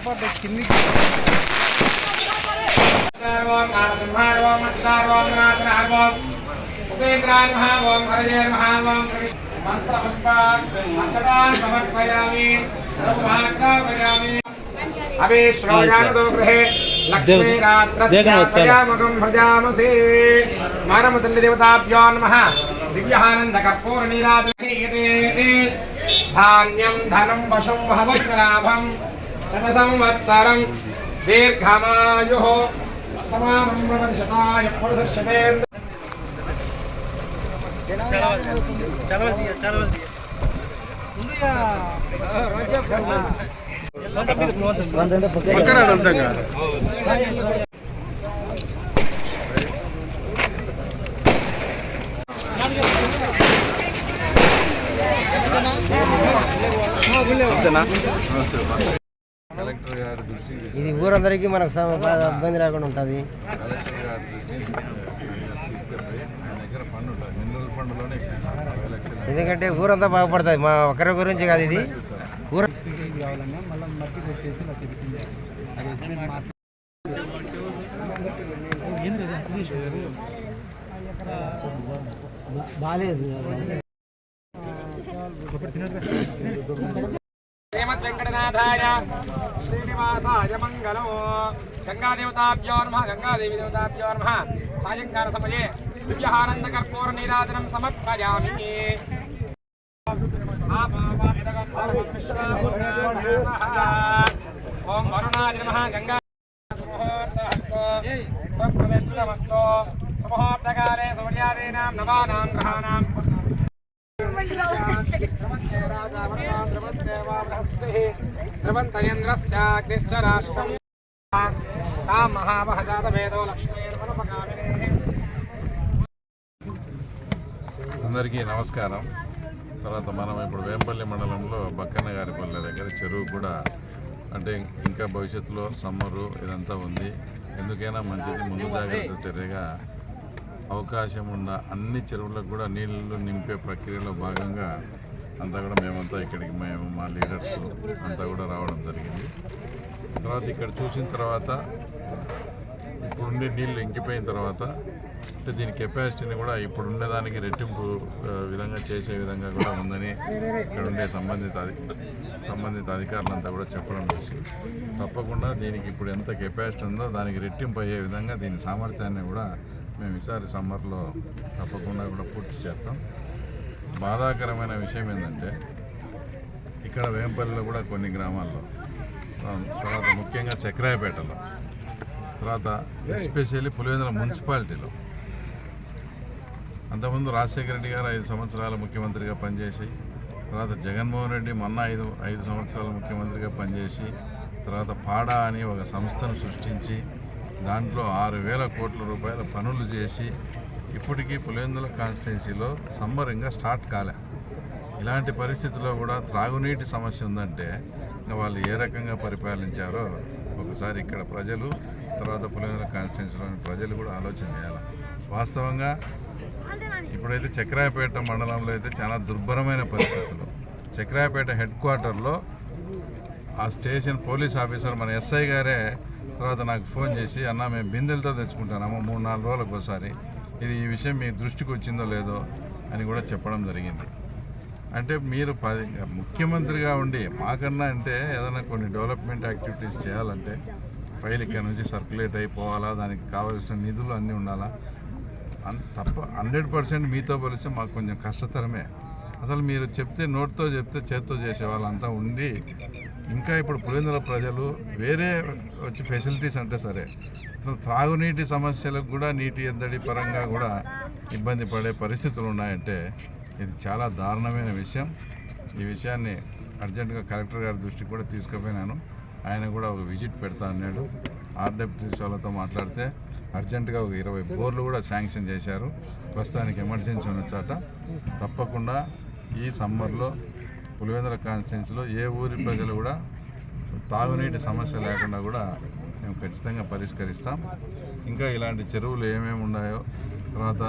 పడిపోతాయి కిందికి ఓం నారసింహాయ ఓం అచ్యుతాయ ఓం నాథనాయ ఉపేంద్రాయ మహా హరజయ మహా ఓం మంత్రపుష్పాక్షతాన్ సమర్పయామి సర్వభాగ్యామి అవిశ్రోయానుదో గృహే లక్ష్మీరాత్రస్యామగం భజామసే మానమతండ్రి దేవతాభ్యో నమః దివ్యానంద కర్పూర ధాన్యం ధనం వశం వహవజ్ఞలాభం శత సంవత్సరం దీర్ఘమాయు తమానం భవతి పురుషశతేంద్ర కలెక్టర్ ఊరందరికీ మనకు బాగా ఇబ్బంది లేకుండా ఉంటుంది. ఎందుకంటే ఊరంతా బాగుపడుతుంది. మా ఒక్కరి గురించి కాదు ఇది. ఊర బాగాలేదు. శ్రీమద్ వెంకటనాథాయ శ్రీనివాసాయ మంగళం. గంగాదేవతాభ్యో నమ గంగాదేవి దేవతాభ్యో నమ. సాయంకాల సమయే దివ్యహానంద కర్పూర నీరాజనం సమర్పయామి. ఓం వరుణాయ నమ గంగా స్వప్రదక్షిణమస్తో శుభోత్తకాలే సూర్యాదీనాం నవానాం గ్రహాణాం రాష్ట్రం మహామహజాతవేదో అందరికీ నమస్కారం. తర్వాత మనం ఇప్పుడు వేంపల్లి మండలంలో బక్కన్న గారి పల్లె దగ్గర చెరువు కూడా అంటే ఇంకా భవిష్యత్తులో సమ్మరు ఇదంతా ఉంది. ఎందుకైనా మంచిది ముందు జాగ్రత్త చర్యగా అవకాశం ఉన్న అన్ని చెరువులకు కూడా నీళ్ళు నింపే ప్రక్రియలో భాగంగా అంతా కూడా మేమంతా ఇక్కడికి మేము మా లీడర్స్ అంతా కూడా రావడం జరిగింది. తర్వాత ఇక్కడ చూసిన తర్వాత ఇప్పుడుండే నీళ్ళు ఇంకిపోయిన తర్వాత అంటే దీని కెపాసిటీని కూడా ఇప్పుడు ఉండేదానికి రెట్టింపు విధంగా చేసే విధంగా కూడా ఉందని ఇక్కడ ఉండే సంబంధిత సంబంధిత అధికారులంతా కూడా చెప్పడం చూసి తప్పకుండా దీనికి ఇప్పుడు ఎంత కెపాసిటీ ఉందో దానికి రెట్టింపు అయ్యే విధంగా దీని సామర్థ్యాన్ని కూడా మేము ఈసారి సమ్మర్లో తప్పకుండా కూడా పూర్తి చేస్తాం. బాధాకరమైన విషయం ఏంటంటే ఇక్కడ వేంపల్లిలో కూడా కొన్ని గ్రామాల్లో తర్వాత ముఖ్యంగా చక్రాయపేటలో తర్వాత ఎస్పెషల్లీ పులివెందుల మున్సిపాలిటీలో. అంతకుముందు రాజశేఖర రెడ్డి గారు ఐదు సంవత్సరాల ముఖ్యమంత్రిగా పనిచేసి తర్వాత జగన్మోహన్ రెడ్డి మొన్న ఐదు ఐదు సంవత్సరాల ముఖ్యమంత్రిగా పనిచేసి తర్వాత పాడా అని ఒక సంస్థను సృష్టించి దాంట్లో ఆరు వేల కోట్ల రూపాయల పనులు చేసి ఇప్పటికీ పులివెందుల కాన్స్టిట్యున్సీలో సమ్మర్ ఇంకా స్టార్ట్ కాలే. ఇలాంటి పరిస్థితుల్లో కూడా త్రాగునీటి సమస్య ఉందంటే ఇంకా వాళ్ళు ఏ రకంగా పరిపాలించారో ఒకసారి ఇక్కడ ప్రజలు తర్వాత పులివెందుల కాన్స్టిట్యున్సీలోని ప్రజలు కూడా ఆలోచన చేయాలి. వాస్తవంగా ఇప్పుడైతే చక్రాయపేట మండలంలో అయితే చాలా దుర్భరమైన పరిస్థితులు. చక్రాయపేట హెడ్ క్వార్టర్లో ఆ స్టేషన్ పోలీస్ ఆఫీసర్ మన ఎస్ఐ గారే తర్వాత నాకు ఫోన్ చేసి అన్న మేము బిందెలతో తెచ్చుకుంటానమ్మా మూడు నాలుగు రోజులకు ఒకసారి. ఇది ఈ విషయం మీ దృష్టికి వచ్చిందో లేదో అని కూడా చెప్పడం జరిగింది. అంటే మీరు పది ముఖ్యమంత్రిగా ఉండి మాకన్నా అంటే ఏదైనా కొన్ని డెవలప్మెంట్ యాక్టివిటీస్ చేయాలంటే ఫైల్ ఇక్కడ నుంచి సర్క్యులేట్ అయిపోవాలా దానికి కావాల్సిన నిధులు అన్నీ ఉండాలా? అన్- తప్ప హండ్రెడ్ పర్సెంట్ మీతో పోలిస్తే మాకు కొంచెం కష్టతరమే. అసలు మీరు చెప్తే నోట్తో చెప్తే చేత్తో చేసే వాళ్ళంతా ఉండి ఇంకా ఇప్పుడు పులివెందుల ప్రజలు వేరే వచ్చి ఫెసిలిటీస్ అంటే సరే. అసలు త్రాగునీటి సమస్యలకు కూడా నీటి ఎద్దడి పరంగా కూడా ఇబ్బంది పడే పరిస్థితులు ఉన్నాయంటే ఇది చాలా దారుణమైన విషయం. ఈ విషయాన్ని అర్జెంటుగా కలెక్టర్ గారి దృష్టికి కూడా తీసుకుపోయినాను. ఆయన కూడా ఒక విజిట్ పెడతా అన్నాడు. ఆర్డబ్ల్యూసీ వాళ్ళతో మాట్లాడితే అర్జెంటుగా ఒక ఇరవై బోర్లు కూడా శాంక్షన్ చేశారు. ప్రస్తుతానికి ఎమర్జెన్సీ ఉన్న చోట తప్పకుండా ఈ సమ్మర్లో పులివెందుల కాన్స్టిట్యున్సీలో ఏ ఊరి ప్రజలు కూడా తాగునీటి సమస్య లేకుండా కూడా మేము ఖచ్చితంగా పరిష్కరిస్తాం. ఇంకా ఇలాంటి చెరువులు ఏమేమి ఉన్నాయో తర్వాత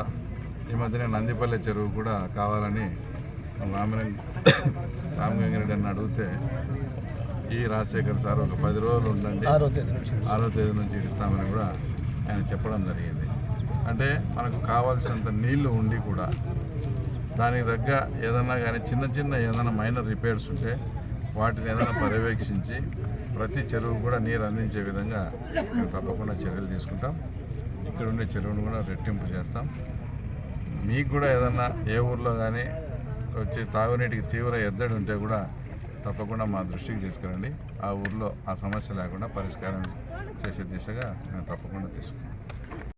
ఈ మధ్యనే నందిపల్లె చెరువు కూడా కావాలని రామరంగ రామగంగిరెడ్డి అని అడిగితే ఈ రాజశేఖర్ సార్ ఒక పది రోజులు ఉండండి ఆరో తేదీ నుంచి. ఆరో తేదీ నుంచి ఇస్తామని కూడా ఆయన చెప్పడం జరిగింది. అంటే మనకు కావాల్సినంత నీళ్ళు ఉండి కూడా దానికి తగ్గ ఏదన్నా కానీ చిన్న చిన్న ఏదైనా మైనర్ రిపేర్స్ ఉంటే వాటిని ఏదైనా పర్యవేక్షించి ప్రతి చెరువు కూడా నీరు అందించే విధంగా మేము తప్పకుండా చర్యలు తీసుకుంటాం. ఇక్కడ ఉండే చెరువును కూడా రెట్టింపు చేస్తాం. మీకు కూడా ఏదన్నా ఏ ఊర్లో కానీ వచ్చి తాగునీటికి తీవ్ర ఎద్దడి ఉంటే కూడా తప్పకుండా మా దృష్టికి తీసుకురండి. ఆ ఊర్లో ఆ సమస్య లేకుండా పరిష్కారం చేసే దిశగా మేము తప్పకుండా తీసుకుంటాం.